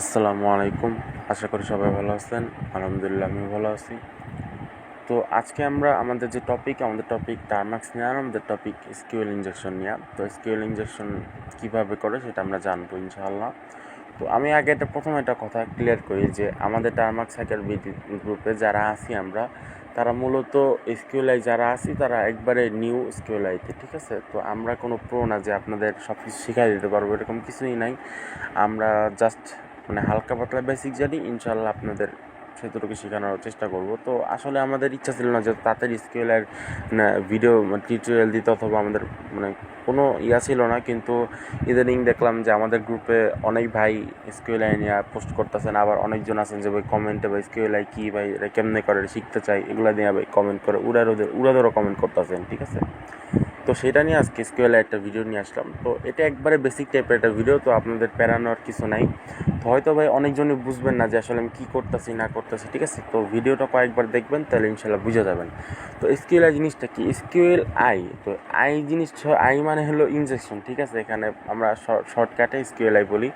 আসসালামু আলাইকুম। আশা করি সবাই ভালো আছেন। আলহামদুলিল্লাহ আমি ভালো আছি। তো আজকে আমরা আমাদের যে টপিক আমাদের টপিক টার্মাক্স নিয়ে আর আমাদের টপিক স্কিউল ইঞ্জেকশন নিয়ে। তো স্কিউল ইঞ্জেকশন কীভাবে করে সেটা আমরা জানব ইনশাআল্লাহ। তো আমি আগে একটা প্রথম একটা কথা ক্লিয়ার করি যে আমাদের টার্মাক্স হ্যাকার বিডি গ্রুপে যারা আছি আমরা তারা মূলত স্কিউলাই যারা আছি, তারা একবারে নিউ স্কিউলাইতে ঠিক আছে? তো আমরা কোনো প্রো না যে আপনাদের সব কিছু শিখাই দিতে পারব, এরকম কিছুই নাই। আমরা জাস্ট মানে হালকা পাতলা বেসিক জানি ইনশাল্লাহ আপনাদের সেতুটুকু শেখানোর চেষ্টা করব। তো আসলে আমাদের ইচ্ছা ছিল না যে তাড়াতাড়ি স্কেলের ভিডিও টিউটোরিয়াল দিতে অথবা আমাদের মানে কোনো ইয়া ছিল না, কিন্তু ইদানিং দেখলাম যে আমাদের গ্রুপে অনেক ভাই স্কিউলাই নিয়ে পোস্ট করতেছেন, আবার অনেকজন আছেন যে ভাই কমেন্টে ভাই স্কিউলাই কী ভাই এটা কেমনে করে শিখতে চাই এগুলো নিয়ে ভাই কমেন্ট করে উড়ার ওদের উড়াদেরও কমেন্ট করতেছেন, ঠিক আছে? তো সেটা নিয়ে আজকে স্কুলে একটা ভিডিও নিয়ে আসলাম। তো এটা একবারে বেসিক টাইপের একটা ভিডিও তো আপনাদের প্যারানোর কিছু নাই। তো হয়তো ভাই অনেকজনই বুঝবেন না যে আসলে আমি কী করতেছি, না করতেছি, ঠিক আছে? তো ভিডিওটা কয়েকবার দেখবেন, তাহলে ইনশাল্লাহ বুঝে যাবেন। তো স্কিউএল আই জিনিসটা কি? স্কিউএল আই তো আই জিনিস আই মানে হলো ইনজেকশন ঠিক আছে? এখানে আমরা শর্টকাটে স্কিউএল আই বলি।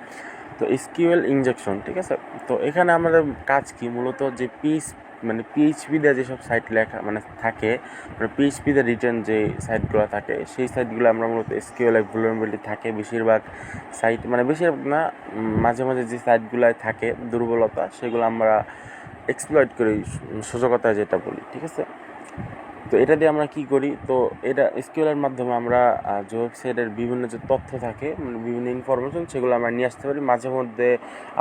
তো স্কিউএল ইনজেকশন ঠিক আছে? তো এখানে আমাদের কাজ কি? মূলত যে পিস মানে পিএইচপি পিএইচপিতে যেসব সাইট লেখা মানে থাকে মানে পিএইচপিতে রিটার্ন যে সাইটগুলো থাকে, সেই সাইটগুলো আমরা মূলত এসকিউএল ভুলনেবিলিটি থাকে বেশিরভাগ সাইট মানে বেশিরভাগ না মাঝে মাঝে যে সাইটগুলোয় থাকে দুর্বলতা, সেগুলো আমরা এক্সপ্লয়েড করি সুযোগতা যেটা বলি, ঠিক আছে? তো এটা দিয়ে আমরা কি করি? তো এটা এসকিউএলের মাধ্যমে আমরা যে ওয়েবসাইটের বিভিন্ন যে তথ্য থাকে মানে বিভিন্ন ইনফরমেশন সেগুলো আমরা নিয়ে আসতে পারি। মাঝে মধ্যে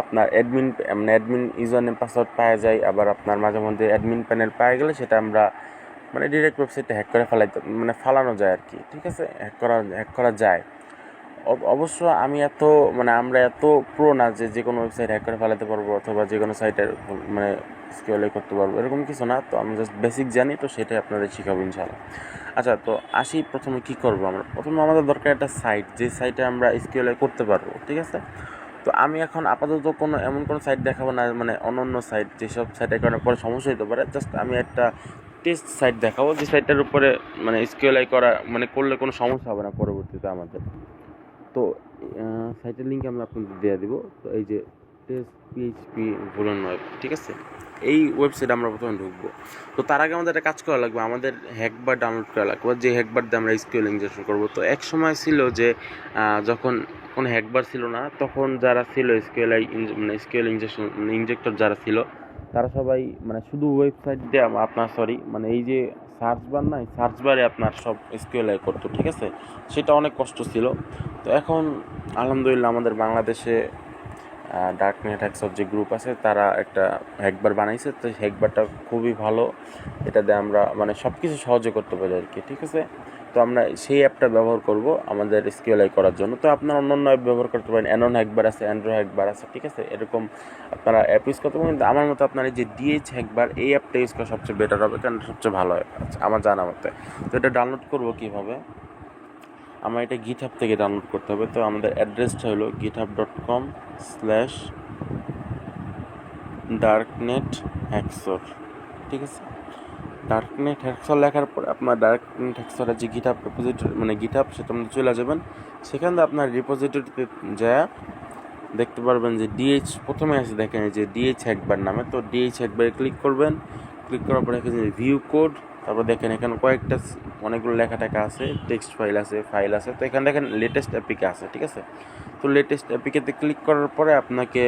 আপনার অ্যাডমিন মানে অ্যাডমিন ইউজার নেম পাসওয়ার্ড পাওয়া যায়, আবার আপনার মাঝে মধ্যে অ্যাডমিন প্যানেল পাওয়া গেলে সেটা আমরা মানে ডিরেক্ট ওয়েবসাইটটা হ্যাক করে ফেলাই মানে ফালানো যায় আর কি, ঠিক আছে? হ্যাক করা হ্যাক করা যায়। অবশ্য আমি এত মানে আমরা এত প্রো না যে যে কোনো ওয়েবসাইট হ্যাক করে ফেলাতে পারব অথবা যে কোনো সাইটের মানে স্কেলে করতে পারব, এরকম কিছু না। তো আমি জাস্ট বেসিক জানি, তো সেটাই আপনাদের শেখাবো ইনশাল্লাহ আচ্ছা তো আসি প্রথমে কি করব আমরা? প্রথমে আমাদের দরকার একটা সাইট যে সাইটে আমরা স্কেলে করতে পারব, ঠিক আছে? তো আমি এখন আপাতত কোনো এমন কোনো সাইট দেখাবো না মানে অন্য অন্য সাইট যেসব সাইটের কারণে পরে সমস্যা হতে পারে। জাস্ট আমি একটা টেস্ট সাইট দেখাবো, যে সাইটটার উপরে মানে স্কেলাই করা মানে করলে কোনো সমস্যা হবে না পরবর্তীতে আমাদের। তো সাইটের লিঙ্ক আমি আপনাদের দিয়ে দিব। তো এই যে টেস্ট পিএইচপি ভুলন ওয়েব ঠিক আছে? এই ওয়েবসাইটে আমরা প্রথমে ঢুকবো। তো তার আগে আমাদের একটা কাজ করা লাগবে, আমাদের হ্যাকবার ডাউনলোড করা লাগবে। যে হ্যাকবার দিয়ে আমরা স্কিল ইনজেকশন করব। তো এক সময় ছিল যে যখন কোনো হ্যাকবার ছিল না, তখন যারা ছিল স্কিল মানে স্কিল ইনজেকশন ইনজেক্টর যারা ছিল, তারা সবাই মানে শুধু ওয়েবসাইট দিয়ে আপনার সরি মানে এই যে সার্চ বার নাই, সার্চ বারে আপনার সব স্কিউএলআই করতো, ঠিক আছে? সেটা অনেক কষ্ট ছিল। তো এখন আলহামদুলিল্লাহ আমাদের বাংলাদেশে ডার্ক নেট হ্যাকসব যে গ্রুপ আছে, তারা একটা হ্যাকবার বানাইছে। তো হ্যাকবারটা খুবই ভালো। এটাতে আমরা মানে সব কিছু সহজে করতে পারি আর কি ঠিক আছে? তো আমরা সেই অ্যাপটা ব্যবহার করব আমাদের স্কিউএলআই করার জন্য। তো আপনারা অন্য অন্য অ্যাপ ব্যবহার করতে পারেন। অ্যানন হ্যাকবার আছে অ্যান্ড্রয়েড হ্যাকবার আছে, ঠিক আছে? এরকম আপনারা অ্যাপ ইউজ করতে পারেন। কিন্তু আমার মতো আপনার যে ডিএইচ হ্যাকবার এই অ্যাপটা ইউজ করা সবচেয়ে বেটার হবে। কারণ সবচেয়ে ভালো হয়। আচ্ছা আমার জানা মতে। তো এটা ডাউনলোড করব কীভাবে? আমার এটা গিট হাব থেকে ডাউনলোড করতে হবে। তো আমাদের অ্যাড্রেসটা হলো GitHub dot com slash darknet haxor ঠিক আছে? ডার্কনেট হ্যাকসর লেখার পর আপনার ডার্কনেট হ্যাকসরের যে গিট হাব রিপোজিটরি মানে গিট হাব সেটা মধ্যে চলে যাবেন। সেখান আপনার রিপোজিটরিতে যা দেখতে পারবেন যে ডিএইচ প্রথমে আছে, দেখেন যে ডিএইচ হ্যাকবার নামে। তো ডিএইচ হ্যাকবারে ক্লিক করবেন। ক্লিক করার পরে এখানে ভিউ কোড তারপর দেখেন এখানে কয়েকটা অনেকগুলো লেখা টেখা আছে টেক্সট ফাইল আছে ফাইল আছে। তো এখানে দেখেন লেটেস্ট অ্যাপিকে আছে, ঠিক আছে? তো লেটেস্ট অ্যাপিকেতে ক্লিক করার পরে আপনাকে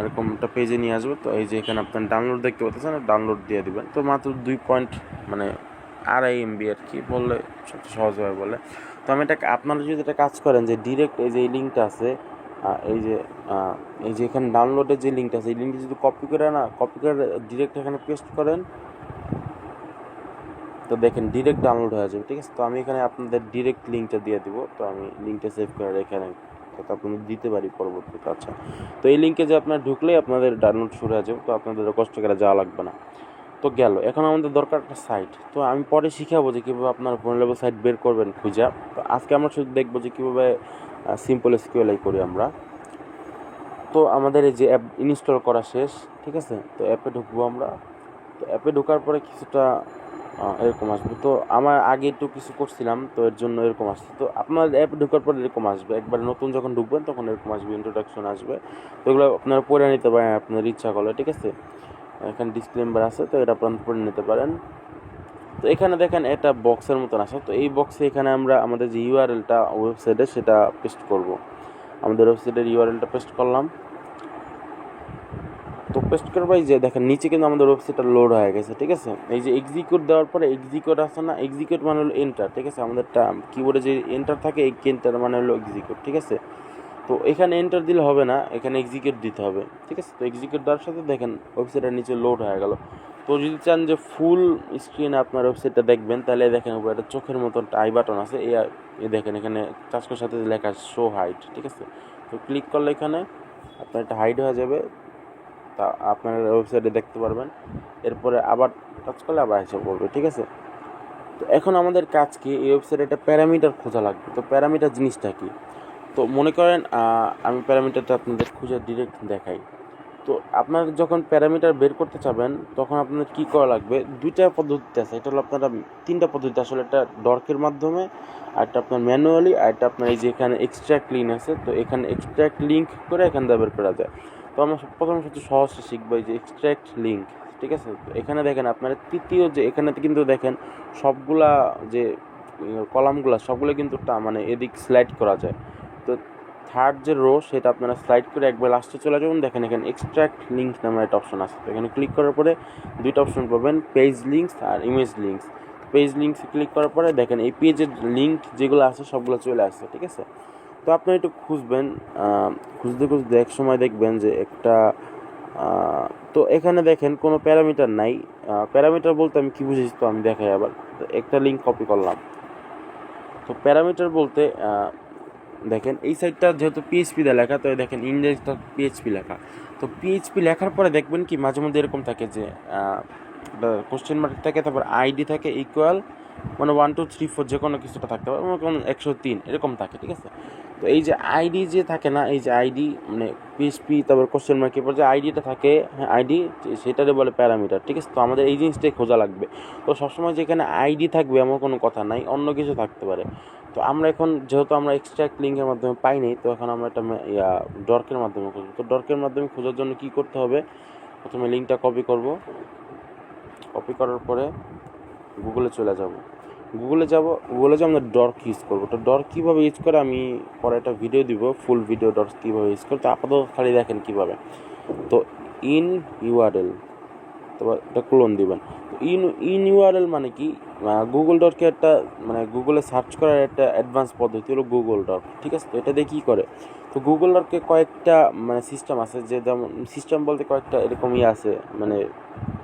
এরকম একটা পেজে নিয়ে আসবে। তো এই যে এখানে আপনার ডাউনলোড দেখতে পাচ্ছেন ডাউনলোড দিয়ে দিবেন। তো মাত্র দুই পয়েন্ট মানে আড়াই এমবি আর কি বললে সবচেয়ে সহজভাবে বলে। তো আমি এটা আপনারা যদি এটা কাজ করেন যে ডিরেক্ট এই যে এই লিঙ্কটা আছে এই যে এই যে এখানে ডাউনলোডের যে লিঙ্কটা আছে, এই লিঙ্কটা যদি কপি করে না কপি করে ডিরেক্ট এখানে পেস্ট করেন, তো দেখেন ডিরেক্ট ডাউনলোড হয়ে যাবে, ঠিক আছে? তো আমি এখানে আপনাদের ডিরেক্ট লিঙ্কটা দিয়ে দিব। তো আমি লিঙ্কটা সেভ করে এখানে তো আপনাদের দিতে পারি পরবর্তীতে আচ্ছা। তো এই লিঙ্কে যে আপনার ঢুকলেই আপনাদের ডাউনলোড শুরু হয়ে যাবে, তো আপনাদের কষ্ট করে যাওয়া লাগবে না। তো গেল, এখন আমাদের দরকার একটা সাইট তো আমি পরে শিখাবো যে কীভাবে আপনার ফোন লেভেল সাইট বের করবেন খুঁজা। তো আজকে আমরা শুধু দেখব যে কীভাবে সিম্পল এসকিউএলআই করি আমরা। তো আমাদের এই যে অ্যাপ ইনস্টল করা শেষ, ঠিক আছে? তো অ্যাপে ঢুকবো আমরা। তো অ্যাপে ঢোকার পরে কিছুটা এরকম আসবে। তো আমার আগে একটু কিছু করছিলাম, তো এর জন্য এরকম আসছে। তো আপনার অ্যাপ ঢোকার পর এরকম আসবে। একবার নতুন যখন ঢুকবেন, তখন এরকম আসবে ইন্ট্রোডাকশন আসবে। তো এগুলো আপনারা পড়ে নিতে পারেন, আপনার ইচ্ছা করলে, ঠিক আছে? এখানে ডিসক্লেম্বার আছে, তো এটা আপনারা পড়ে নিতে পারেন। তো এখানে দেখেন, এটা বক্সের মতন আছে। তো এই বক্সে এখানে আমরা আমাদের যে ইউআরএলটা ওয়েবসাইটে সেটা পেস্ট করব। আমাদের ওয়েবসাইটের ইউআরএলটা পেস্ট করলাম। তো পেস্ট করব এই যে দেখেন, নিচে কিন্তু আমাদের ওয়েবসাইটটা লোড হয়ে গেছে, ঠিক আছে? এই যে এক্সিকিউট দেওয়ার পরে এক্সিকিউট আছে না এক্সিকিউট মানে হলো এন্টার ঠিক আছে? আমাদের কিবোর্ডে যে এন্টার থাকে, এই এন্টার মানে হলো এক্সিকিউট ঠিক আছে? তো এখানে এন্টার দিলে হবে না, এখানে এক্সিকিউট দিতে হবে, ঠিক আছে? তো এক্সিকিউট দেওয়ার সাথে দেখেন ওয়েবসাইটের নিচে লোড হয়ে গেল। তো যদি চান যে ফুল স্ক্রিনে আপনার ওয়েবসাইটটা দেখবেন, তাহলে দেখেন উপরে একটা চোখের মতন আই বাটন আছে, এই দেখেন, এখানে টাচকের সাথে লেখা শো হাইট ঠিক আছে? তো ক্লিক করলে এখানে আপনার একটা হাইড হয়ে যাবে তা আপনার ওয়েবসাইটে দেখতে পারবেন। এরপরে আবার টাচ করলে আবার এসে পড়বে ঠিক আছে? তো এখন আমাদের কাজ কি? এই ওয়েবসাইটে একটা প্যারামিটার খোঁজা লাগবে। তো প্যারামিটার জিনিসটা কি? তো মনে করেন আমি প্যারামিটারটা আপনাদের খুঁজে ডিরেক্ট দেখাই। তো আপনার যখন প্যারামিটার বের করতে চাবেন, তখন আপনার কি করা লাগবে? দুইটা পদ্ধতি আছে। এটা হলো আপনারা তিনটা পদ্ধতি আসলে একটা ডর্কের মাধ্যমে, আর একটা আপনার ম্যানুয়ালি আর একটা আপনার এই যে এখানে এক্সট্রাক্ট লিঙ্ক আছে, তো এখানে এক্সট্রাক্ট লিঙ্ক করে এখান থেকে বের করা যায়। আমরা প্রথমে সবচেয়ে সহজটা শিখব যে এক্সট্রাক্ট লিঙ্ক ঠিক আছে? এখানে দেখেন আপনার তৃতীয় যে, এখানে কিন্তু দেখেন সবগুলা যে কলামগুলো, সবগুলো কিন্তু মানে এদিক স্লাইড করা যায়। তো থার্ড যে রো সেটা আপনারা স্লাইড করে একবার লাস্টে চলে যাবেন। দেখেন এখানে এক্সট্রাক্ট লিঙ্ক নামের একটা অপশন আছে। তো এখানে ক্লিক করার পরে দুইটা অপশন পাবেন পেজ লিঙ্কস আর ইমেজ লিঙ্কস পেজ লিঙ্কসে ক্লিক করার পরে দেখেন এই পেজের লিঙ্ক যেগুলো আছে, সবগুলো চলে আসছে, ঠিক আছে? তো আপনি একটু খুঁজবেন খুঁজতে খুঁজতে এক সময় দেখবেন যে একটা তো এখানে দেখেন কোনো প্যারামিটার নাই। প্যারামিটার বলতে আমি কী বুঝেছি তো আমি দেখাই আবার। একটা লিঙ্ক কপি করলাম। তো প্যারামিটার বলতে দেখেন এই সাইডটা যেহেতু পিএইচপি দিয়ে লেখা, তো দেখেন ইন্ডেক্সটা পিএইচপি লেখা। তো পিএইচপি লেখার পরে দেখবেন কি মাঝে মধ্যে এরকম থাকে যে কোশ্চেন মার্ক থাকে, তারপর আইডি থাকে ইকুয়াল মানে ওয়ান টু থ্রি ফোর যে কোনো কিছুটা থাকতে পারে, মনে করুন একশো তিন, এরকম থাকে, ঠিক আছে? তো এই যে আইডি যে থাকে না, এই যে আইডি মানে পিএসপি তারপর কোশ্চেন মার্কের পর যে আইডিটা থাকে হ্যাঁ আইডি সেটারে বলে প্যারামিটার ঠিক আছে? তো আমাদের এই জিনিসটাই খোঁজা লাগবে। তো সবসময় যেখানে আইডি থাকবে, এমন কোনো কথা নাই, অন্য কিছু থাকতে পারে। তো আমরা এখন, যেহেতু আমরা এক্সট্রাক্ট লিঙ্কের মাধ্যমে পাই পাইনি তো এখন আমরা একটা ইয়া ডর্কের মাধ্যমে খুঁজবো তো ডর্কের মাধ্যমে খোঁজার জন্য কি করতে হবে? প্রথমে লিঙ্কটা কপি করব। কপি করার পরে গুগলে চলে যাব। গুগলে যাব গুগলে যে আমরা ডর্ক ইউজ করব। তো ডর কীভাবে ইউজ করে আমি পরে একটা ভিডিও দিব ফুল ভিডিও ডর কীভাবে ইউজ করে, তো আপাতত খালি দেখেন কীভাবে। তো ইন ইউআরএল তারপর এটা ক্লোন দিবেন। ইন ইন ইউআরএল মানে কি? গুগল ডটকে একটা মানে গুগলে সার্চ করার একটা অ্যাডভান্স পদ্ধতি হলো গুগল ডট ঠিক আছে? তো এটা দিয়ে কী করে? তো গুগল ডটকে কয়েকটা মানে সিস্টেম আছে, যে যেমন সিস্টেম বলতে কয়েকটা এরকম ইয়ে আছে মানে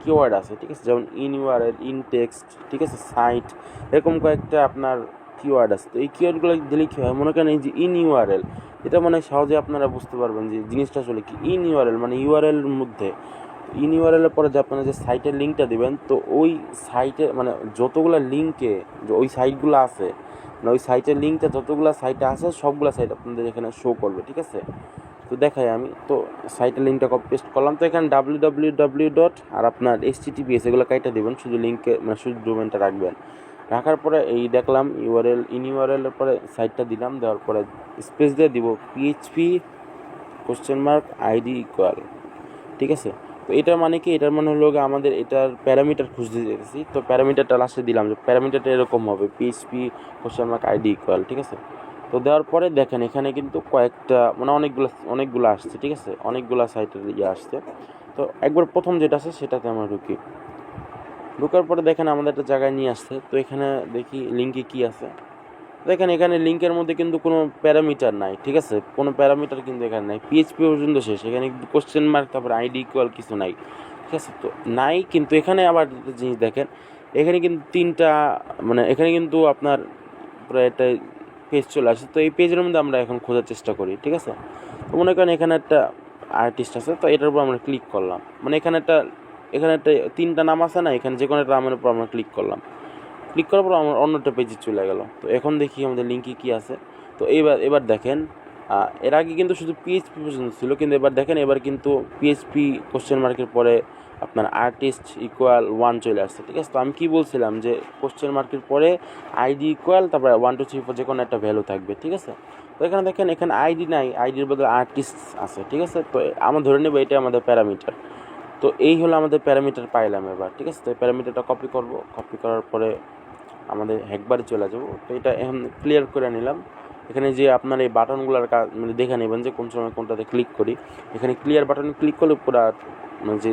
কিওয়ার্ড আছে, ঠিক আছে? যেমন ইন ইউআরএল ইন টেক্সট ঠিক আছে? সাইট এরকম কয়েকটা আপনার কিওয়ার্ড আছে। তো এই কিওয়ার্ডগুলো দিলে কী হয়? মনে করেন এই যে ইন ইউআরএল এটা মানে সহজে আপনারা বুঝতে পারবেন যে জিনিসটা আসলে কি? ইন ইউআরএল মানে ইউআরএল মধ্যে ইন পরে যে আপনারা যে সাইটের লিঙ্কটা দিবেন, তো ওই সাইটে মানে যতগুলো লিঙ্কে ওই সাইটগুলো আছে মানে ওই সাইটের লিঙ্কটা যতগুলো সাইটে আছে, সবগুলো সাইট আপনাদের এখানে শো করবে, ঠিক আছে? তো দেখাই আমি, তো সাইটের লিঙ্কটা কপি পেস্ট করলাম, তো এখানে ডাব্লিউ ডাব্লিউ ডাব্লিউ ডট আর আপনার এস টি টিপিএস এগুলো কাইটা দেবেন, শুধু লিঙ্কে মানে শুধু ডোমেনটা রাখবেন। রাখার পরে এই দেখলাম ইউআরএল ইন পরে সাইটটা দিলাম, দেওয়ার পরে স্পেস দিয়ে দিব PHP question mark ID equal ঠিক আছে? তো এটার মানে কি? এটার মানে হলো আমাদের এটার প্যারামিটার খুঁজতে যেতেছি। তো প্যারামিটারটা লাস্টে দিলাম যে প্যারামিটারটা এরকম হবে PHP question mark ID equal ঠিক আছে? তো দেওয়ার পরে দেখেন, এখানে কিন্তু কয়েকটা মানে অনেকগুলো অনেকগুলো আসছে, ঠিক আছে? অনেকগুলো সাইটের ইয়ে আসছে। তো একবার প্রথম যেটা আছে, সেটাতে আমরা ঢুকি। ঢুকার পরে দেখেন আমাদের একটা জায়গায় নিয়ে আসছে। তো এখানে দেখি লিঙ্কে কি আছে? দেখেন এখানে লিঙ্কের মধ্যে কিন্তু কোনো প্যারামিটার নাই, ঠিক আছে? কোনো প্যারামিটার কিন্তু এখানে নাই। পিএইচপি পর্যন্ত শেষ। এখানে কিন্তু কোশ্চেন মার্ক তারপর আইডি ইকুয়াল কিছু নাই, ঠিক আছে? তো নাই, কিন্তু এখানে আবার জিনিস দেখেন, এখানে কিন্তু তিনটা মানে এখানে কিন্তু আপনার প্রায় একটা পেজ চলে আসে। তো এই পেজের মধ্যে আমরা এখন খোঁজার চেষ্টা করি, ঠিক আছে? তো মনে করেন এখানে একটা আর্টিস্ট আছে, তো এটার উপর আমরা ক্লিক করলাম। মানে এখানে একটা এখানে একটা তিনটা নাম আছে না, এখানে যে কোনো একটা নামের উপর আমরা ক্লিক করলাম। ক্লিক করার পর আমার অন্যটা পেজে চলে গেল। তো এখন দেখি আমাদের লিঙ্কে কি আছে। তো এবার এবার দেখেন এর আগে কিন্তু শুধু পিএইচপি পর্যন্ত ছিল, কিন্তু এবার দেখেন, এবার কিন্তু পিএইচপি কোশ্চেন মার্কের পরে আপনার আর্টিস্ট ইকুয়াল ওয়ান চলে আসছে, ঠিক আছে? তো আমি কী বলছিলাম যে কোশ্চেন মার্কের পরে আইডি ইকুয়াল তারপরে ওয়ান টু থ্রি ফোর যে কোনো একটা ভ্যালু থাকবে, ঠিক আছে? তো এখানে দেখেন, এখানে আইডি নাই আইডির বদলে আর্টিস্ট আছে, ঠিক আছে? তো আমরা ধরে নেব এটা আমাদের প্যারামিটার তো এই হলো আমাদের প্যারামিটার পাইলাম এবার, ঠিক আছে? তো প্যারামিটারটা কপি করব। কপি করার পরে আমাদের একবারে চলে যাব তো এটা এখন ক্লিয়ার করে নিলাম। এখানে যে আপনার এই বাটনগুলোর কাজ মানে দেখে নেবেন যে কোন সময় কোনটাতে ক্লিক করি। এখানে ক্লিয়ার বাটনে ক্লিক করলে পুরো মানে যে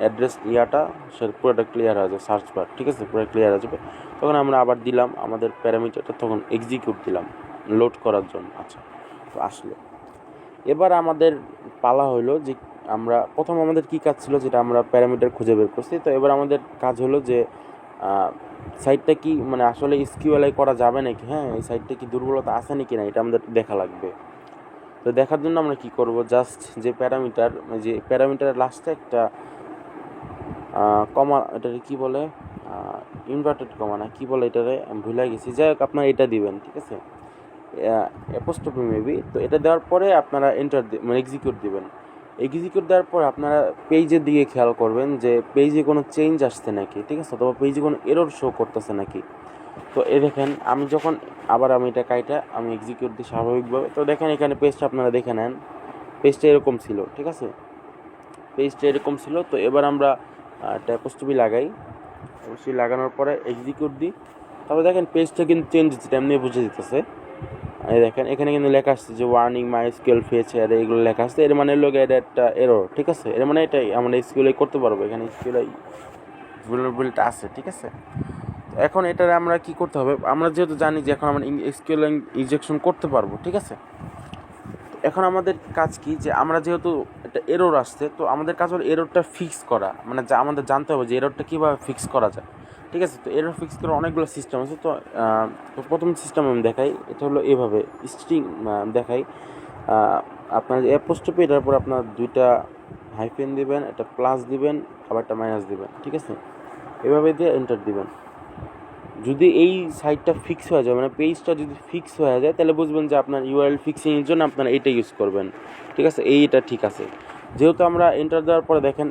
অ্যাড্রেস ইয়াটা, সে পুরোটা ক্লিয়ার হয়ে যাবে সার্চ বার ঠিক আছে? পুরো ক্লিয়ার হয়ে যাবে। তখন আমরা আবার দিলাম আমাদের প্যারামিটারটা তখন এক্সিকিউট দিলাম লোড করার জন্য। আচ্ছা তো আসলো। এবার আমাদের পালা হলো যে আমরা, প্রথম আমাদের কি কাজ ছিল, যেটা আমরা প্যারামিটার খুঁজে বের করছি। তো এবার আমাদের কাজ হলো যে সাইটটা কি মানে আসলে স্কিউএলআই করা যাবে নাকি? হ্যাঁ এই সাইটটা কি দুর্বলতা আছে নাকি না? এটা আমাদের দেখা লাগবে। তো দেখার জন্য আমরা কি করব? জাস্ট যে প্যারামিটার যে প্যারামিটারের লাস্টে একটা কমা এটারে কি বলে? ইনভার্টেড কমা না, কি বলে এটারে? ভুলে গেছি। যাই হোক, আপনারা এটা দিবেন, ঠিক আছে? অ্যাপোস্টপি মেবি তো এটা দেওয়ার পরে আপনারা এন্টার মানে এক্সিকিউট দিবেন। এক্সিকিউট দেওয়ার পর আপনারা পেজের দিকে খেয়াল করবেন যে পেজে কোনো চেঞ্জ আসছে নাকি, ঠিক আছে? অথবা পেজে কোনো এরর শো করতেছে নাকি? তো এ দেখেন, আমি যখন আবার আমি এটা কাইটা, আমি এক্সিকিউট দিই স্বাভাবিকভাবে। তো দেখেন এখানে পেজটা আপনারা দেখে নেন। পেজটা এরকম ছিল, ঠিক আছে? পেজটা এরকম ছিল, তো এবার আমরা ট্যাপোস্টপি লাগাই। অবশ্যই লাগানোর পরে এক্সিকিউট দিই। তারপরে দেখেন পেজটা কিন্তু চেঞ্জ এমনি বুঝে দিতেছে। দেখেন, এখানে কিন্তু লেখা আসছে যে ওয়ার্নিং মাই স্কেল আর এগুলো লেখা আসছে। এর মানে লোক এটা একটা এরর ঠিক আছে? এর মানে এটাই, আমরা স্কিলে করতে পারব, এখানে স্কিলে ভুলটা আছে, ঠিক আছে? এখন এটার আমরা কি করতে হবে? আমরা যেহেতু জানি যে এখন আমরা স্কিল ইনজেকশন করতে পারব, ঠিক আছে? এখন আমাদের কাজ কি? যে আমরা যেহেতু একটা এরর আসছে, তো আমাদের কাজ হলো এররটা ফিক্স করা। মানে আমাদের জানতে হবে যে এররটা কীভাবে ফিক্স করা যায়। ঠিক আছে? তো এরর ফিক্স করার অনেকগুলো সিস্টেম আছে। তো প্রথম সিস্টেম আমি দেখাই। এটা হলো এভাবে স্ট্রিং দেখাই। আপনার অ্যাপোস্টপে এটার পর আপনার দুইটা হাইফেন দিবেন, একটা প্লাস দিবেন, আবার একটা মাইনাস দিবেন, ঠিক আছে? এভাবে দিয়ে এন্টার দিবেন। যদি এই সাইটটা ফিক্স হয়ে যায় মানে পেজটা যদি ফিক্স হয়ে যায়, তাহলে বুঝবেন যে আপনার ইউআরএল ফিক্সিংয়ের জন্য আপনারা এইটা ইউজ করবেন। ঠিক আছে? এইটা ঠিক আছে। যেহেতু আমরা এন্টার দেওয়ার পরে দেখেন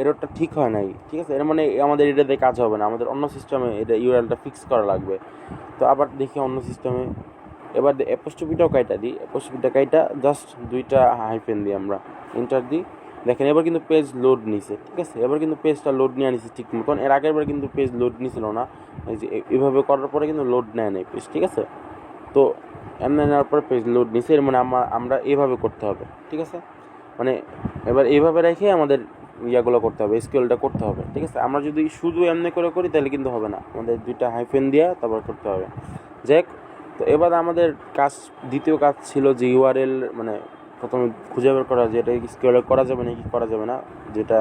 এররটা ঠিক হয় নাই, ঠিক আছে? এর মানে আমাদের এটাতে কাজ হবে না, আমাদের অন্য সিস্টেমে এটা ইউআরএলটা ফিক্স করা লাগবে। তো আবার দেখি অন্য সিস্টেমে এবার অ্যাপোস্টপিটাও কাইটা দিই অ্যাপোস্টপিটা কাইটা জাস্ট দুইটা হাইফেন দিই আমরা এন্টার দিই। দেখেন, এবার কিন্তু পেজ লোড নিছে, ঠিক আছে? এবার কিন্তু পেজটা লোড নিয়ে নিছে ঠিক মতন। এর আগের বার কিন্তু পেজ লোড নিছিল না, এই যে এভাবে করার পরে কিন্তু লোড নেয় নাই পেজ ঠিক আছে? তো এমনি নেওয়ার পরে পেজ লোড নিছে, এর মানে আমরা আমরা এভাবে করতে হবে, ঠিক আছে? মানে এবার এইভাবে রেখে আমাদের ইয়াগুলো করতে হবে স্কেলটা করতে হবে, ঠিক আছে? আমরা যদি শুধু এমনি করে করি, তাহলে কিন্তু হবে না। আমাদের দুইটা হাইফেন দিয়া তারপর করতে হবে। যাই তো এবার আমাদের কাজ, দ্বিতীয় কাজ ছিল যে ইউআরএল মানে প্রথমে খুঁজে বের করা, যে এটা স্কেলে করা যাবে নাকি করা যাবে না, যেটা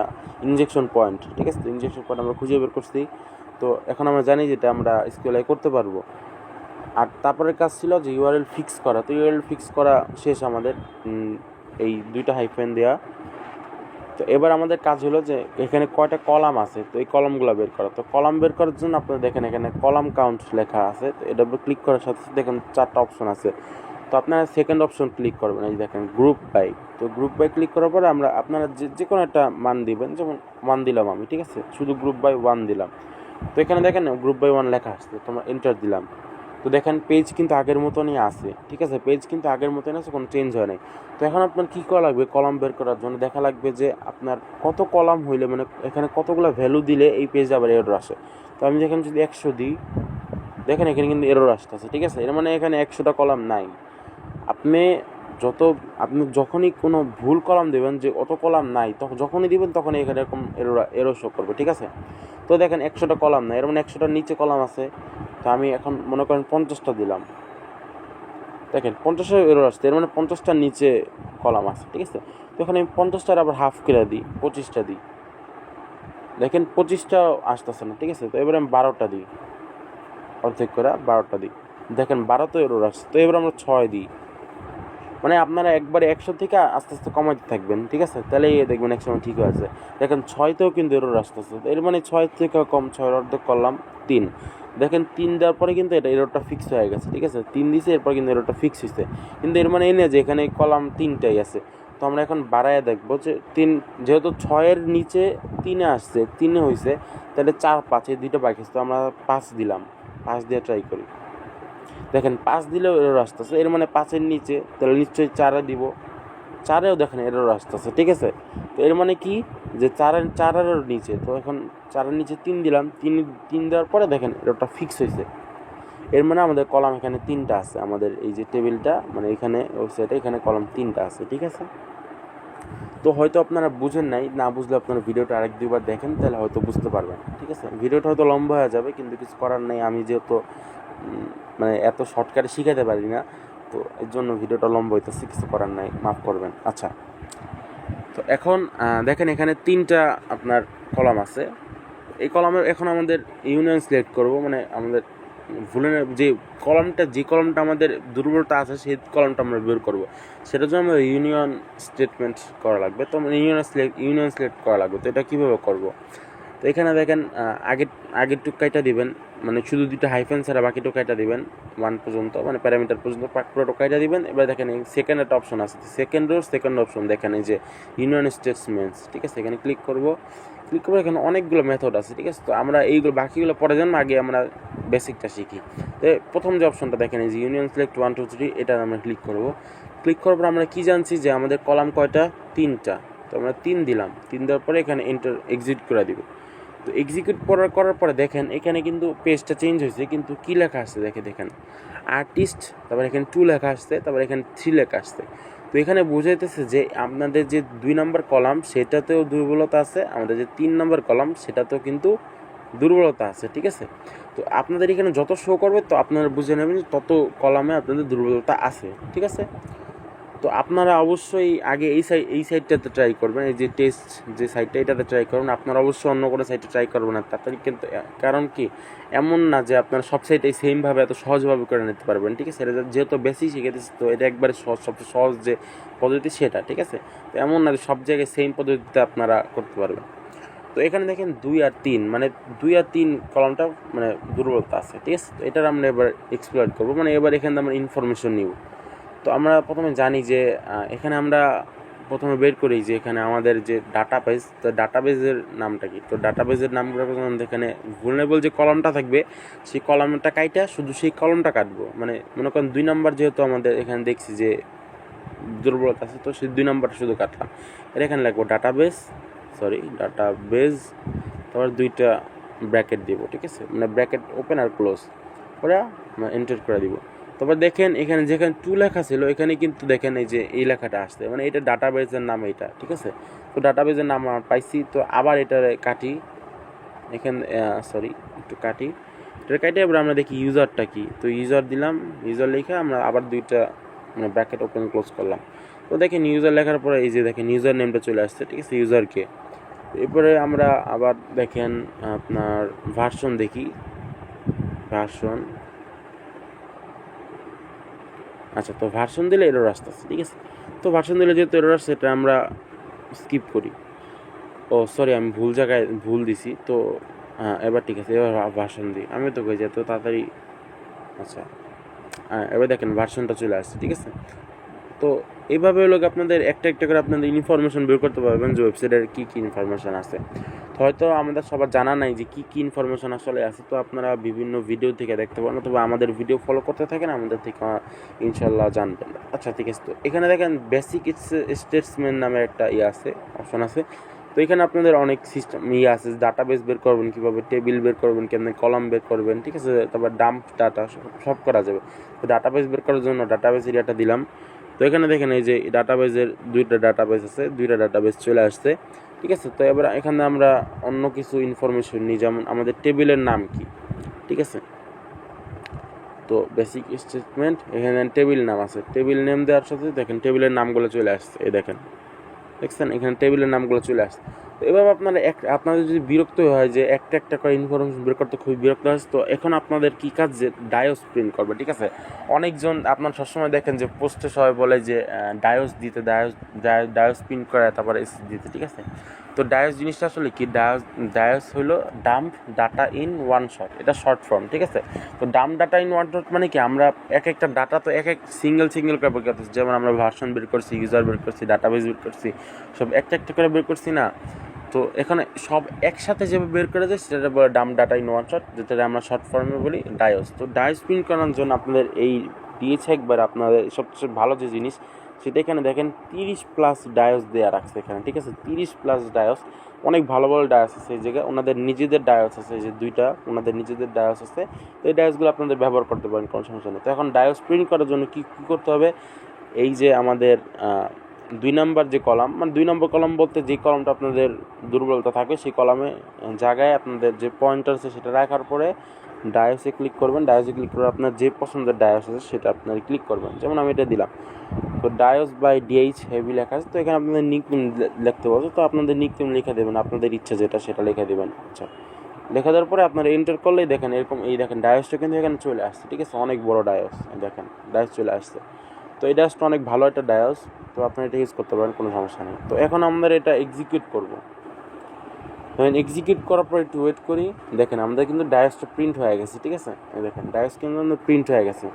ইনজেকশন পয়েন্ট ঠিক আছে? ইনজেকশন পয়েন্ট আমরা খুঁজে বের করছি। তো এখন আমরা জানি যেটা আমরা স্কেলে করতে পারব। আর তারপরের কাজ ছিল যে ইউআরএল ফিক্স করা। তো ইউআরএল ফিক্স করা শেষ আমাদের। এই দুইটা হাইফেন দেওয়া তো এবার আমাদের কাজ হলো যে, এখানে কয়টা কলাম আছে? তো এই কলামগুলো বের করা। তো কলাম বের করার জন্য আপনারা দেখেন এখানে কলাম কাউন্ট লেখা আছে। তো এটা ক্লিক করার সাথে সাথে দেখেন চারটা অপশন আছে। তো আপনারা সেকেন্ড অপশন ক্লিক করবেন। এই দেখেন গ্রুপ বাই তো গ্রুপ বাই ক্লিক করার পরে আমরা আপনারা যে যে কোনো একটা মান দিবেন। যেমন ওয়ান দিলাম আমি, ঠিক আছে? শুধু গ্রুপ বাই ওয়ান দিলাম। তো এখানে দেখেন গ্রুপ বাই ওয়ান লেখা আসছে। তোমরা এন্টার দিলাম। তো দেখেন পেজ কিন্তু আগের মতনই আছে, ঠিক আছে? পেজ কিন্তু আগের মতনই আছে, কোনো চেঞ্জ হয় নাই। তো এখন আপনার কী করা লাগবে? কলাম বের করার জন্য দেখা লাগবে যে আপনার কত কলাম হইলে মানে এখানে কতগুলো ভ্যালু দিলে এই পেজে আবার এরর আসে। তো আমি যেখানে যদি একশো দিই, দেখেন এখানে কিন্তু এরর আসতেছে, ঠিক আছে? এর মানে এখানে একশোটা কলাম নাই। আপনি যত, আপনি যখনই কোনো ভুল কলাম দেবেন, যে অত কলাম নাই তখন যখনই দিবেন, তখনই এখানে এরকম এরর এরো শো করবে, ঠিক আছে? তো দেখেন একশোটা কলাম নাই, এর মানে একশোটার নিচে কলাম আছে। তো আমি এখন মনে করেন পঞ্চাশটা দিলাম। দেখেন পঞ্চাশটা এরোর আসছে, এর মানে পঞ্চাশটার নিচে কলাম আছে, ঠিক আছে? তো এখানে আমি পঞ্চাশটার আবার হাফ করে দিই, পঁচিশটা দিই। দেখেন পঁচিশটা আসতেছে না, ঠিক আছে? তো এবার আমি বারোটা দিই। অর্ধেক করে বারোটা দিই। দেখেন বারো তো এরোর আসছে, তো এবার আমরা ছয় দিই। মানে আপনারা একবারে একশো থেকে আস্তে আস্তে কমাইতে থাকবেন, ঠিক আছে? তাহলে দেখবেন এক সময় ঠিক আছে। দেখেন, ছয়তেও কিন্তু এরর আসতেছে। এর মানে ছয় থেকে কম, ছয়ের অর্ধেক করলাম, তিন। দেখেন, তিন দেওয়ার পরে কিন্তু এটা এরোরটা ফিক্স হয়ে গেছে, ঠিক আছে? তিন দিছে, এরপর কিন্তু এরোরটা ফিক্স হয়েছে কিন্তু এর মানে এনে যে এখানে কলাম তিনটাই আছে। তো আমরা এখন বাড়ায় দেখব যে তিন, যেহেতু ছয়ের নিচে তিনে আসছে, তিনে হয়েছে তাহলে চার, পাঁচ দুইটা বাকি আছে। তো আমরা পাঁচ দিলাম। পাঁচ দিয়ে ট্রাই করি। দেখেন, পাঁচ দিলেও এরর আসতেছে, এর মানে পাঁচের নিচে, তাহলে নিশ্চয়ই চারে দিব। চারেও দেখেন এরর আসতেছে, ঠিক আছে? তো এর মানে কি? যে চারের চারের নিচে, তো এখন চারের নিচে তিন দিলাম, তিন তিন দেওয়ার পরে দেখেন এররটা ফিক্স হয়েছে। এর মানে আমাদের কলাম এখানে তিনটা আছে, আমাদের এই যে টেবিলটা মানে এখানে ওয়েবসাইটে এখানে কলাম তিনটা আছে, ঠিক আছে? তো হয়তো আপনারা বুঝেন নাই, না বুঝলে আপনারা ভিডিওটা আরেক দুইবার দেখেন, তাহলে হয়তো বুঝতে পারবেন, ঠিক আছে? ভিডিওটা হয়তো লম্বা হয়ে যাবে, কিন্তু কিছু করার নেই, আমি যেহেতু মানে এত শর্টকাটে শিখাতে পারি না, তো এর জন্য ভিডিওটা লম্বা হইতেছে, কিছু করার নাই, মাফ করবেন। আচ্ছা তো এখন দেখেন এখানে তিনটা আপনার কলাম আছে। এই কলামের এখন আমাদের ইউনিয়ন সিলেক্ট করব মানে আমাদের ভুলে যে কলামটা যে কলামটা আমাদের দুর্বলতা আছে, সেই কলামটা আমরা বের করব। সেটার জন্য আমাদের ইউনিয়ন স্টেটমেন্ট করা লাগবে। তো ইউনিয়ন সিলেক্ট ইউনিয়ন সিলেক্ট করা লাগবে। তো এটা কীভাবে করব? তো এখানে দেখেন আগের আগের টুকাইটা দিবেন। মানে শুধু দুইটা হাইফেন ছাড়া বাকি টুকাইটা দিবেন ওয়ান পর্যন্ত মানে প্যারামিটার পর্যন্ত পাক- পুরো টুকাইটা দিবেন। এবার দেখেন সেকেন্ড একটা অপশন আছে সেকেন্ড রোর সেকেন্ড অপশন দেখেন এই যে ইউনিয়ন স্টেটমেন্টস ঠিক আছে? এখানে ক্লিক করব। ক্লিক করে এখানে অনেকগুলো মেথড আছে, ঠিক আছে? তো আমরা এইগুলো বাকিগুলো পরে জানব, আগে আমরা বেসিকটা শিখি। তো প্রথম যে অপশনটা দেখেন এই যে union select one two three এটা আমরা ক্লিক করব। ক্লিক করার পর আমরা কী জানছি? যে আমাদের কলাম কয়টা? তিনটা। তো আমরা তিন দিলাম। তিন দেওয়ার পরে এখানে এন্টার এক্সিট করে দিব। তো এক্সিকিউট করার করার পরে দেখেন, এখানে কিন্তু পেজটা চেঞ্জ হয়েছে, কিন্তু কী লেখা আসছে দেখে দেখেন। আর্টিস্ট তারপর এখানে টু লেখা আসছে, তারপর এখানে থ্রি লেখা আসছে। তো এখানে বোঝাইতেছে যে আপনাদের যে দুই নম্বর কলাম সেটাতেও দুর্বলতা আছে, আমাদের যে তিন নম্বর কলাম সেটাতেও কিন্তু দুর্বলতা আছে, ঠিক আছে? তো আপনাদের এখানে যত শো করবে, তো আপনারা বুঝে নেবেন যে তত কলামে আপনাদের দুর্বলতা আছে, ঠিক আছে? তো আপনারা অবশ্যই আগে এই সাইড এই সাইডটাতে ট্রাই করবেন, এই যে টেস্ট যে সাইডটা এটাতে ট্রাই করবেন আপনারা অবশ্যই অন্য কোনো সাইডে ট্রাই করবেন না। তাড়াতাড়ি কিন্তু কারণ কি? এমন না যে আপনারা সব সাইডে সেমভাবে এত সহজভাবে করে নিতে পারবেন, ঠিক আছে? এটা যেহেতু বেশি শিখেতেছি তো এটা একবারে সহজ, সবচেয়ে সহজ যে পদ্ধতি সেটা, ঠিক আছে? তো এমন না যে সব জায়গায় সেম পদ্ধতিতে আপনারা করতে পারবেন। তো এখানে দেখেন দুই আর তিন মানে দুই আর তিন কলমটা মানে দুর্বলতা আছে, ঠিক আছে? তো এটার আমরা এবার এক্সপ্লোর করব। মানে এবার এখানে আমরা ইনফরমেশন নিব। তো আমরা প্রথমে জানি যে এখানে আমরা প্রথমে বের করি যে এখানে আমাদের যে ডাটা বেজ তো ডাটা বেজের নামটা কি? তো ডাটা বেজের নামগুলো এখানে ভুলনেবল যে কলমটা থাকবে, সেই কলমটা কাইটা, শুধু সেই কলমটা কাটবো। মানে মনে করেন দুই নাম্বার যেহেতু আমাদের এখানে দেখছি যে দুর্বলতা আছে, তো সেই দুই নাম্বারটা শুধু কাটলাম। এর এখানে লাগবো data base sorry data base তারপর দুইটা ব্র্যাকেট দিব, ঠিক আছে? মানে ব্র্যাকেট ওপেন আর ক্লোজ করে এন্টার করে দিব। তারপর দেখেন, এখানে যেখানে টু লেখা ছিল, এখানে কিন্তু দেখেন এই যে এই লেখাটা আসছে। মানে এটা ডাটাবেজের নাম এটা, ঠিক আছে? তো ডাটাবেজের নাম আমার পাইছি, তো আবার এটা কাটি। এখানে সরি একটু কাটি। এটা কাটি এবার আমরা দেখি ইউজারটা কি। তো ইউজার দিলাম ইউজার লিখে আমরা আবার দুইটা মানে ব্র্যাকেট ওপেন ক্লোজ করলাম। তো দেখেন ইউজার লেখার পরে এই যে দেখেন ইউজার নেমটা চলে আসছে, ঠিক আছে ইউজারকে এরপরে আমরা আবার দেখেন আপনার ভার্সন দেখি। ভার্সন আচ্ছা তো ভার্সন দিলে এরর আসতেছে, ঠিক আছে? তো ভার্সন দিলে যেহেতু এরর আসছে, এটা আমরা স্কিপ করি। ও সরি আমি ভুল জায়গায় ভুল দিছি, তো হ্যাঁ এবার ঠিক আছে, এবার ভার্সন দিই। আমি তো কই যে এত তাড়াতাড়ি আচ্ছা হ্যাঁ এবার দেখেন ভার্সনটা চলে আসছে, ঠিক আছে? তো এইভাবে গিয়ে আপনাদের একটা একটা করে আপনাদের ইনফরমেশন বের করতে পারবেন যে ওয়েবসাইটের কী কী ইনফরমেশন আছে। হয়তো আমাদের সবার জানা নাই যে কী কী ইনফরমেশন আসলে আছে, তো আপনারা বিভিন্ন ভিডিও থেকে দেখতে পারেন, অথবা আমাদের ভিডিও ফলো করতে থাকেন, আমাদের থেকে ইনশাল্লাহ জানবেন। আচ্ছা ঠিক আছে, তো এখানে দেখেন বেসিক স্টেটসম্যান নামে একটা ইয়ে আছে অপশন আছে। তো এখানে আপনাদের অনেক সিস্টেম ইয়ে আছে ডাটাবেস বের করবেন কীভাবে টেবিল বের করবেন, কেমন কলাম বের করবেন, ঠিক আছে, তারপর ডাম্প ডাটা সব করা যাবে। তো ডাটাবেস বের করার জন্য ডাটাবেস এরিয়াটা দিলাম। তো এখানে দেখেন এই যে ডাটাবেজের দুইটা ডাটাবেস আছে, দুইটা ডাটাবেস চলে আসছে। ঠিক আছে? তো এবার এখানে আমরা অন্য কিছু ইনফরমেশন নিই, যেমন আমাদের টেবিলের নাম কি? ঠিক আছে? তো বেসিক স্টেটমেন্ট এখানে টেবিল নাম আছে। টেবিল নেম দেওয়ার সাথে দেখেন টেবিলের নামগুলো চলে আসছে, এই দেখেন। দেখছেন? এখানে টেবিলের নামগুলো চলে আসছে। তো এভাবে আপনারা এক আপনাদের যদি বিরক্ত হয় যে একটা একটা করে ইনফরমেশন বের করতে খুবই বিরক্ত হয়, তো এখন আপনাদের কী কাজ যে ডায়োস প্রিন্ট করবে, ঠিক আছে? অনেকজন আপনার সবসময় দেখেন যে পোস্টে সবাই বলে যে ডায়োস দিতে ডায়োস ডায়োস প্রিন্ট করে তারপরে এস দিতে, ঠিক আছে? তো ডায়োস জিনিসটা আসলে কি? ডায়োস ডায়োস হলো dump data in one shot এটা শর্ট ফর্ম ঠিক আছে? তো dump data in one shot মানে কি? আমরা এক একটা ডাটা তো এক এক সিঙ্গেল সিঙ্গেল করে বের করতেছি। যেমন আমরা ভার্সন বের করছি ইউজার বের করছি ডাটাবেস বের করছি, সব একটা একটা করে বের করছি না? তো এখানে সব একসাথে যেভাবে বের করে যায় সেটা বলে Dam data in one shot যেটা আমরা শর্ট ফর্মে বলি ডায়োস। তো ডায়োস প্রিন্ট করার জন্য আপনাদের এই দিয়েছে একবার আপনাদের সবচেয়ে ভালো যে জিনিস, সেটা এখানে দেখেন তিরিশ প্লাস ডায়োস দেওয়া রাখছে এখানে, ঠিক আছে? তিরিশ প্লাস ডায়োস। অনেক ভালো ভালো ডায়োস আছে এই জায়গায়, ওনাদের নিজেদের ডায়োস আছে যে দুইটা, ওনাদের নিজেদের ডায়োস আছে। তো এই ডায়োসগুলো আপনাদের ব্যবহার করতে পারেন, কোনো সমস্যা নেই। তো এখন ডায়োস প্রিন্ট করার জন্য কী কী করতে হবে? এই যে আমাদের দুই নাম্বার যে কলাম মানে দুই নম্বর কলাম বলতে যে কলামটা আপনাদের দুর্বলতা থাকবে সেই কলামে জায়গায় আপনাদের যে পয়েন্টার আছে সেটা রাখার পরে ডায়োসে ক্লিক করবেন। ডায়োসে ক্লিক করে আপনার যে পছন্দের ডায়োস আছে সেটা আপনার ক্লিক করবেন। যেমন আমি এটা দিলাম। তো ডায়োস বাই ডিএইচ হেভি লেখা আছে। তো এখানে আপনাদের নিক লিখতে বলছে। তো আপনাদের নিক লিখে দেবেন। আপনাদের ইচ্ছা যেটা সেটা লিখে দেবেন। আচ্ছা। লেখা দেওয়ার পরে আপনারা এন্টার করলেই দেখেন এরকম, এই দেখেন ডায়োসটা কিন্তু এখানে চলে আসছে। ঠিক আছে? অনেক বড় ডায়োস দেখেন। ডায়োস চলে আসছে। তো এই ডায়াসটা অনেক ভালো একটা ডায়াস তো আপনি এটা ইউজ করতে পারেন, কোনো সমস্যা নেই। তো এখন আমাদের এটা এক্সিকিউট করব। ধরেন এক্সিকিউট করার পর একটু ওয়েট করি। দেখেন, আমাদের কিন্তু ডায়াসটা প্রিন্ট হয়ে গেছে, ঠিক আছে? দেখেন ডায়াস কিন্তু প্রিন্ট হয়ে গেছে।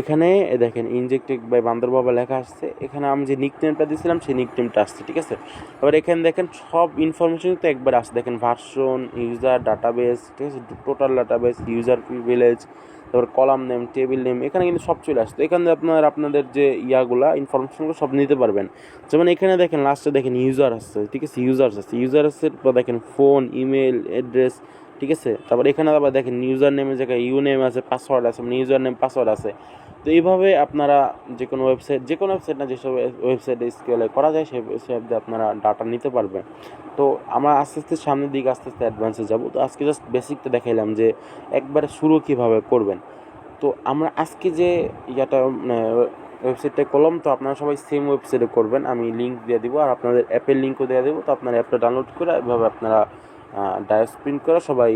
এখানে দেখেন ইনজেক্টেড বাই বান্দর বাবা লেখা আসছে। এখানে আমি যে নিকনেমটা দিয়েছিলাম, সেই নিকনেমটা আসছে, ঠিক আছে? এবার এখানে দেখেন, সব ইনফরমেশন তো একবার আসছে। দেখেন ভার্সন ইউজার ডাটাবেস ঠিক আছে? টোটাল ডাটাবেস ইউজার প্রিভিলেজ তারপর কলাম নেম টেবিল নেম এখানে কিন্তু সব চলে আসতো এখানে আপনার, আপনাদের যে ইয়াগুলা ইনফরমেশনগুলো সব নিতে পারবেন। যেমন এখানে দেখেন লাস্টে দেখেন ইউজার আসছে, ঠিক আছে? ইউজার্স আসছে। ইউজার পর দেখেন ফোন ইমেল অ্যাড্রেস ঠিক আছে? তারপর এখানে আবার দেখেন ইউজার নেমের জায়গায় ইউ নেম আছে পাসওয়ার্ড আছে মানে ইউজার নেম পাসওয়ার্ড আছে। তো এইভাবে আপনারা যে কোনো ওয়েবসাইট যে কোনো ওয়েবসাইট না যেসব ওয়েবসাইটে স্কেলে করা যায় ওয়েবসাইট দিয়ে আপনারা ডাটা নিতে পারবেন। তো আমরা আস্তে আস্তে সামনের দিকে আস্তে আস্তে অ্যাডভান্সে যাব। তো আজকে জাস্ট বেসিকটা দেখাইলাম যে একবারে শুরু কীভাবে করবেন। তো আমরা আজকে যে ইয়াটা ওয়েবসাইটটা করলাম, তো আপনারা সবাই সেম ওয়েবসাইটে করবেন। আমি লিঙ্ক দিয়ে দিব, আর আপনাদের অ্যাপের লিঙ্কও দিয়ে দেবো। তো আপনারা অ্যাপটা ডাউনলোড করে এভাবে আপনারা ডায়াস প্রিন্ট করে সবাই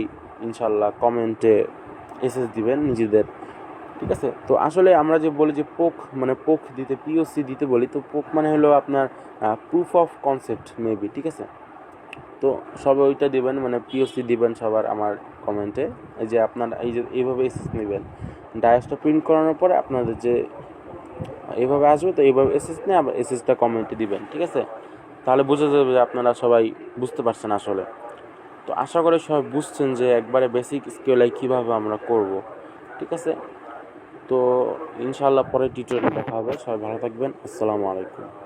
ইনশাল্লাহ কমেন্টে এসএস দিবেন নিজেদের। ঠিক আছে? তো আসলে আমরা যে বলি যে পোক মানে পোক দিতে পিওসি দিতে বলি, তো পোক মানে হলো আপনার প্রুফ অফ কনসেপ্ট মেবি ঠিক আছে? তো সবাই ওইটা দিবেন মানে পিওসি দিবেন সবার আমার কমেন্টে এই যে আপনার, এই যে এইভাবে এসএস নেবেন। ডায়াসটা প্রিন্ট করানোর পরে আপনাদের যে, এইভাবে আসবে, তো এইভাবে এসএস নিয়ে আবার এসএসটা কমেন্টে দিবেন, ঠিক আছে? তাহলে বোঝা যাবে যে আপনারা সবাই বুঝতে পারছেন আসলে। তো আশা করি সবাই বুঝছেন যে একবারে বেসিক স্কেলে কীভাবে আমরা করব, ঠিক আছে? তো ইনশাআল্লাহ পরে টিউটোরিয়াল দেখা হবে। সবাই ভালো থাকবেন। আসসালামু আলাইকুম।